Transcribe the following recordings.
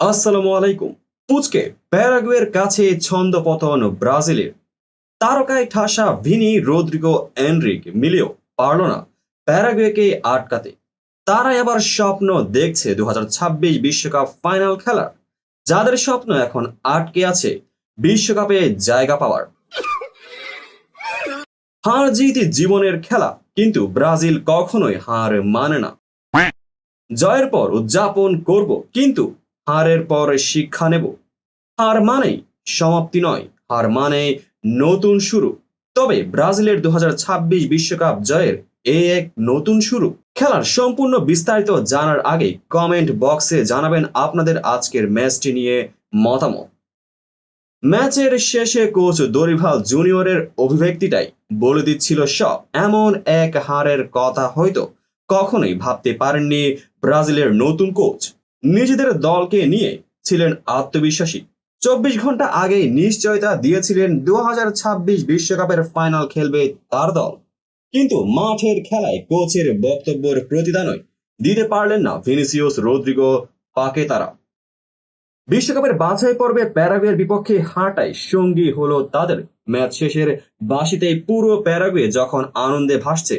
আসসালামু আলাইকুম। পুচকে, প্যারাগুয়ের কাছে ছন্দপতন ব্রাজিলের। তারকায় ঠাসা ভিনি রোদ্রিগো এনরিক মিলেও পারল না প্যারাগুয়েকে আটকাতে। তারা এবার স্বপ্ন দেখছে দু বিশ্বকাপ ফাইনাল খেলার, যাদের স্বপ্ন এখন আটকে আছে বিশ্বকাপে জায়গা পাওয়ার। হার জিত জীবনের খেলা, কিন্তু ব্রাজিল কখনোই হার মানে না। জয়ের পর উদযাপন করব, কিন্তু হারের পর শিক্ষা নেব। হার মানেই সমাপ্তি নয়, হার মানে নতুন শুরু। তবে ব্রাজিলের দু বিশ্বকাপ জয়ের এই এক নতুন শুরু। খেলার সম্পূর্ণ বিস্তারিত জানার আগে কমেন্ট বক্সে জানাবেন আপনাদের আজকের ম্যাচটি নিয়ে মতামত। ম্যাচের শেষে কোচ দরিভাল জুনিয়রের অভিব্যক্তিটাই বলে দিচ্ছিল সব। এমন এক হারের কথা হয়তো কখনোই ভাবতে পারেননি ব্রাজিলের নতুন কোচ। নিজেদের দলকে নিয়ে ছিলেন আত্মবিশ্বাসী। চব্বিশ ঘণ্টা আগেই নিশ্চয়তা দিয়েছিলেন দু বিশ্বকাপের ফাইনাল খেলবে তার দল। কিন্তু মাঠের খেলায় কোচের বক্তব্যের প্রতিদানই দিতে পারলেন না ভিনিসিয়াস রোদ্রিগো পাকে তারা বিশ্বকাপের বাছাই পর্বে প্যারাগুয়ের বিপক্ষে হাঁটাই সঙ্গী হলো তাদের। ম্যাচ শেষের বাসিতেই পুরো প্যারাগুয়ে যখন আনন্দে ভাসছে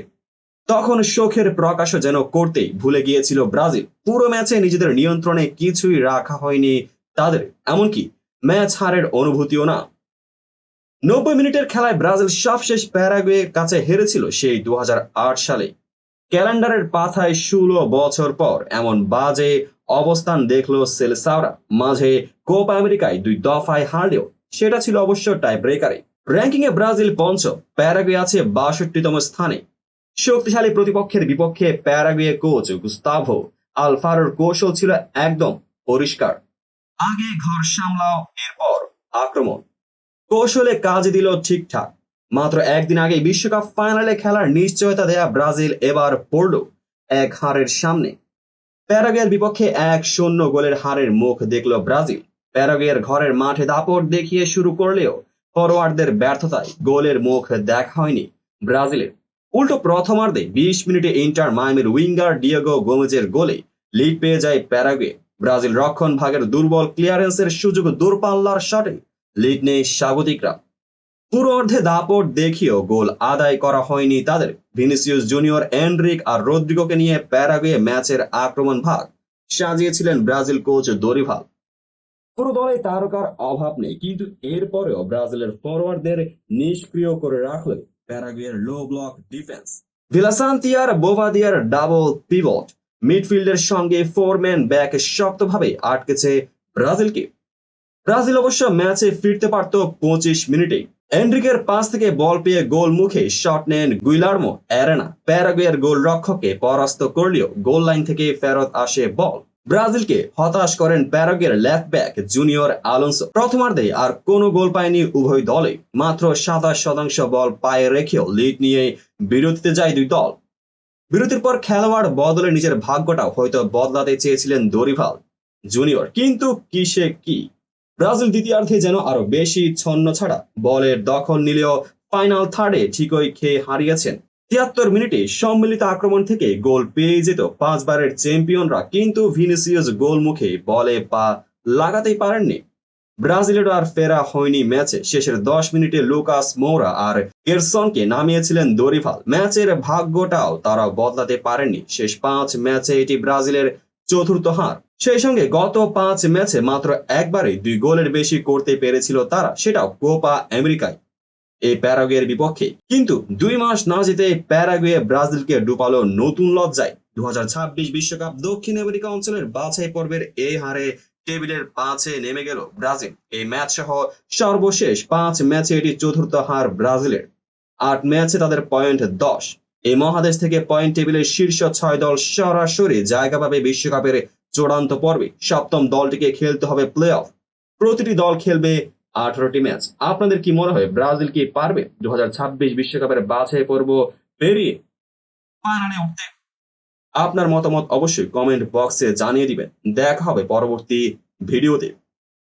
তখন শোকের প্রকাশও যেন করতেই ভুলে গিয়েছিল ব্রাজিল। পুরো ম্যাচে নিজেদের নিয়ন্ত্রণে কিছুই রাখা হয়নি তাদের, এমনকি ম্যাচ হারের অনুভূতিও না। নব্বই মিনিটের খেলায় ব্রাজিল সবশেষ প্যারাগুয়ের কাছে হেরেছিল সেই দু হাজার আট সালে। ক্যালেন্ডারের পাথায় ষোলো বছর পর এমন বাজে অবস্থান দেখল সেলসাওরা মাঝে কোপা আমেরিকায় দুই দফায় হারলেও সেটা ছিল অবশ্য টাই ব্রেকারে র্যাঙ্কিং এ ব্রাজিল পঞ্চম, প্যারাগুয়ে আছে বাষট্টিতম স্থানে। শক্তিশালী প্রতিপক্ষের বিপক্ষে প্যারাগুয়ে কোচ গুস্তাভো আলফারোর কৌশল ছিল একদম পরিষ্কার। আগে ঘর সামলাও, এরপর আক্রমণ। কৌশলে কাজ দিল ঠিকঠাক। মাত্র একদিন আগে বিশ্বকাপ ফাইনালে খেলার নিশ্চয়তা দেয়া ব্রাজিল এবার পড়ল এক হারের সামনে। প্যারাগুয়ের বিপক্ষে এক শূন্য গোলের হারের মুখ দেখল ব্রাজিল। প্যারাগুয়ের ঘরের মাঠে দাপট দেখিয়ে শুরু করলেও ফরোয়ার্ডদের ব্যর্থতায় গোলের মুখ দেখা হয়নি ব্রাজিলের। উল্টো প্রথমার্ধে বিশ মিনিটে ইন্টার মায়ামির উইঙ্গার ডিয়েগো গোমেজের গোলে লিড পেয়ে যায় প্যারাগুয়ে। ব্রাজিল রক্ষণ ভাগের দুর্বল ক্লিয়ারেন্সের সুযোগ দূরপাল্লার শটে লিড নেই স্বাগতিকরা। পুরো অর্ধে দাপট দেখিয়েও গোল আদায় করা হয়নি তাদের। ভিনিসিয়াস জুনিয়র এন্ড্রিক আর রদ্রিগোকে নিয়ে প্যারাগুয়ে ম্যাচের আক্রমণ ভাগ সাজিয়েছিলেন ব্রাজিল কোচ দরিভাল। পুরো দলে তারকার অভাব নেই, কিন্তু এরপরেও ব্রাজিলের ফরওয়ার্ডদের নিষ্ক্রিয় করে রাখলে প্যারাগুয়ের লো ব্লক ডিফেন্স ভিলাসান্তিয়ার বোভাদিয়ার ডাবল পিভট মিডফিল্ডের সঙ্গে ফোরম্যান ব্যাক শক্তভাবে আটকেছে ব্রাজিলকে। ব্রাজিল অবশ্য ম্যাচে ফিরতে পারত পঁচিশ মিনিটে। এন্ড্রিকের পাস থেকে বল পেয়ে গোল মুখে শট নেন গুইলার্মো অ্যারেনা। প্যারাগুয়ের গোল রক্ষককে পরাস্ত করলেও গোল লাইন থেকে ফেরত আসে বল ব্রাজিলকে হতাশ করেন প্যারাগুয়ের লেফট ব্যাক জুনিয়র আলোনসো। প্রথমার্ধে আর কোনো গোল পায়নি উভয় দলে মাত্র সাতাশ শতাংশ বল পায়ে রেখেও লিড নিয়ে বিরতিতে যায় দুই দল। বিরতির পর খেলোয়াড় বদলে নিজের ভাগ্যটাও হয়তো বদলাতে চেয়েছিলেন দরিভাল জুনিয়র কিন্তু কিসে কি? ব্রাজিল দ্বিতীয়ার্ধে যেন আরও বেশি ছন্ন ছাড়া বলের দখল নিলেও ফাইনাল থার্ডে ঠিকই খেয়ে হারিয়েছেন তিয়াত্তর মিনিটে সম্মিলিত আক্রমণ থেকে গোল পেয়ে যেত পাঁচবারের চ্যাম্পিয়নরা, কিন্তু ভিনিসিয়াস গোল মুখে বলে পা লাগাতেই পারেননি। ব্রাজিলের আর ফেরা হয়নি ম্যাচে। শেষের দশ মিনিটে লুকাস মোরা আর গেরসনকে নামিয়েছিলেন দরিভাল ম্যাচের ভাগ্যটাও তারা বদলাতে পারেননি। শেষ পাঁচ ম্যাচে এটি ব্রাজিলের চতুর্থ হার। সেই সঙ্গে গত পাঁচ ম্যাচে মাত্র একবারে দুই গোলের বেশি করতে পেরেছিল তারা। সেটাও কোপা আমেরিকায়। এই প্যারাগুয়ের বিপক্ষে। কিন্তু দুই মাস না যেতে প্যারাগুয়ে ব্রাজিলকে ডুবালো নতুন লজ্জায়। দু বিশ্বকাপ দক্ষিণ আমেরিকা অঞ্চলের বাছাই পর্বের এই হারে টেবিলের পাঁচে নেমে গেল ব্রাজিল। এই ম্যাচ সহ সর্বশেষ পাঁচ ম্যাচে এটি চতুর্থ হার ব্রাজিলের। আট ম্যাচে তাদের পয়েন্ট দশ। এই মহাদেশ থেকে পয়েন্ট টেবিলের শীর্ষ ছয় দল সরাসরি জায়গা পাবে বিশ্বকাপের চূড়ান্ত পর্বে। সপ্তম দলটিকে খেলতে হবে প্লে অফ প্রতিটি দল খেলবে আঠারোটি ম্যাচ। আপনাদের কি মনে হয় ব্রাজিল কি পারবে? দু বিশ্বকাপের বাছাই পর্ব পেরিয়ে আপনার মতামত অবশ্যই কমেন্ট বক্সে জানিয়ে দিবেন। দেখা হবে পরবর্তী ভিডিওতে।